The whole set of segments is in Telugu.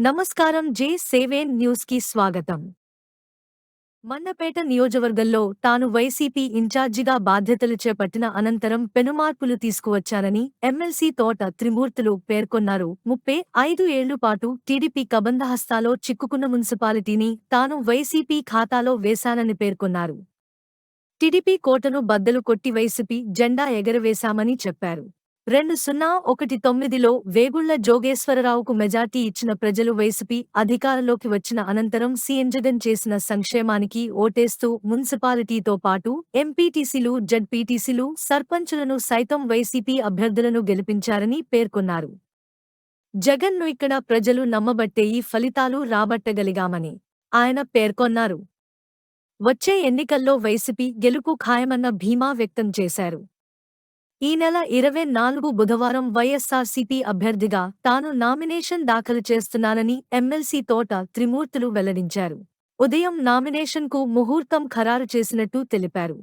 నమస్కారం జే సేవేన్ న్యూస్కి స్వాగతం. మన్నపేట నియోజకవర్గంలో తాను వైసీపీ ఇన్ఛార్జిగా బాధ్యతలు చేపట్టిన అనంతరం పెనుమార్పులు తీసుకువచ్చారని ఎమ్మెల్సీ తోట త్రిమూర్తులు పేర్కొన్నారు. ముప్పై ఐదు ఏళ్ళు పాటు టీడీపీ కబంధహస్తాలో చిక్కుకున్న మున్సిపాలిటీని తాను వైసీపీ ఖాతాలో వేశానని పేర్కొన్నారు. టీడీపీ కోటను బద్దలు కొట్టి వైసీపీ జెండా ఎగరవేశామని చెప్పారు. రెండు సున్నా ఒకటి తొమ్మిదిలో వేగుళ్ళ జోగేశ్వరరావుకు మెజార్టీ ఇచ్చిన ప్రజలు వైసీపీ అధికారంలోకి వచ్చిన అనంతరం సీఎం చేసిన సంక్షేమానికి ఓటేస్తూ మున్సిపాలిటీతో పాటు ఎంపీటీసీలు జడ్పీటీసీలు సర్పంచులను సైతం వైసీపీ అభ్యర్థులను గెలిపించారని పేర్కొన్నారు. జగన్ను ఇక్కడ ప్రజలు నమ్మబట్టే ఈ ఫలితాలు రాబట్టగలిగామని ఆయన పేర్కొన్నారు. వచ్చే ఎన్నికల్లో వైసీపీ గెలుపు ఖాయమన్న భీమా వ్యక్తం చేశారు. ఈ నెల ఇరవై నాలుగు బుధవారం వైఎస్సార్సీపీ అభ్యర్థిగా తాను నామినేషన్ దాఖలు చేస్తున్నానని ఎమ్మెల్సీ తోట త్రిమూర్తులు వెల్లడించారు. ఉదయం నామినేషన్కు ముహూర్తం ఖరారు చేసినట్టు తెలిపారు.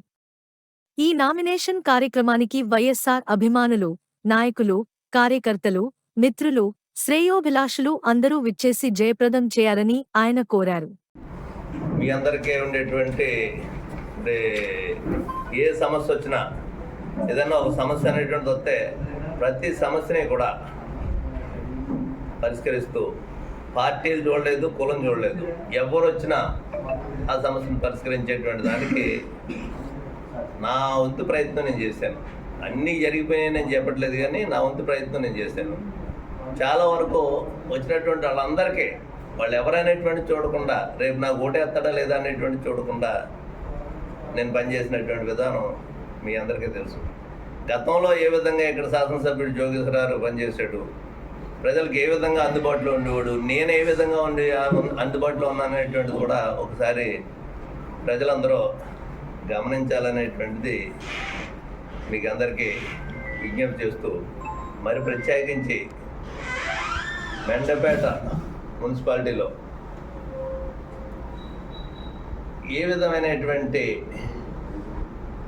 ఈ నామినేషన్ కార్యక్రమానికి వైఎస్సార్ అభిమానులు నాయకులు కార్యకర్తలు మిత్రులు శ్రేయోభిలాషులు అందరూ విచ్చేసి జయప్రదం చేయాలని ఆయన కోరారు. మీ అందరికీ ఉండేటువంటి ఏ సమస్య వచ్చినా ఏదైనా ఒక సమస్య అనేటువంటి వస్తే ప్రతి సమస్యని కూడా పరిష్కరిస్తూ పార్టీలు చూడలేదు కులం చూడలేదు. ఎవరు వచ్చినా ఆ సమస్యను పరిష్కరించేటువంటి దానికి నా వంతు ప్రయత్నం నేను చేశాను. అన్నీ జరిగిపోయాయి నేను చెప్పట్లేదు కానీ నా వంతు ప్రయత్నం నేను చేశాను. చాలా వరకు వచ్చినటువంటి వాళ్ళందరికీ వాళ్ళు ఎవరనేటువంటి చూడకుండా రేపు నాకు ఓటేస్తాడా లేదా అనేటువంటి చూడకుండా నేను పనిచేసినటువంటి విధానం మీ అందరికీ తెలుసు. గతంలో ఏ విధంగా ఇక్కడ శాసనసభ్యుడు జోగేశ్వరరావు పనిచేశాడు? ప్రజలకు ఏ విధంగా అందుబాటులో ఉండేవాడు? నేను ఏ విధంగా ఉండి అందుబాటులో ఉన్నాననేటువంటిది కూడా ఒకసారి ప్రజలందరూ గమనించాలనేటువంటిది మీకు అందరికీ విజ్ఞప్తి చేస్తూ మరి ప్రత్యేకించి మెండపేట మున్సిపాలిటీలో ఏ విధమైనటువంటి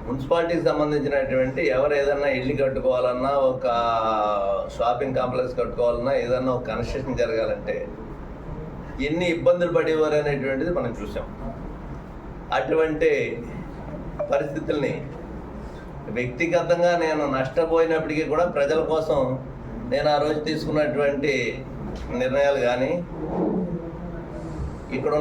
మున్సిపాలిటీకి సంబంధించినటువంటి ఎవరు ఏదన్నా ఇల్లు కట్టుకోవాలన్నా ఒక షాపింగ్ కాంప్లెక్స్ కట్టుకోవాలన్నా ఏదన్నా ఒక కన్స్ట్రక్షన్ జరగాలంటే ఎన్ని ఇబ్బందులు పడేవారు అనేటువంటిది మనం చూసాం. అటువంటి పరిస్థితుల్ని వ్యక్తిగతంగా నేను నష్టపోయినప్పటికీ కూడా ప్రజల కోసం నేను ఆ రోజు తీసుకున్నటువంటి నిర్ణయాలు కానీ ఇక్కడ ఉన్న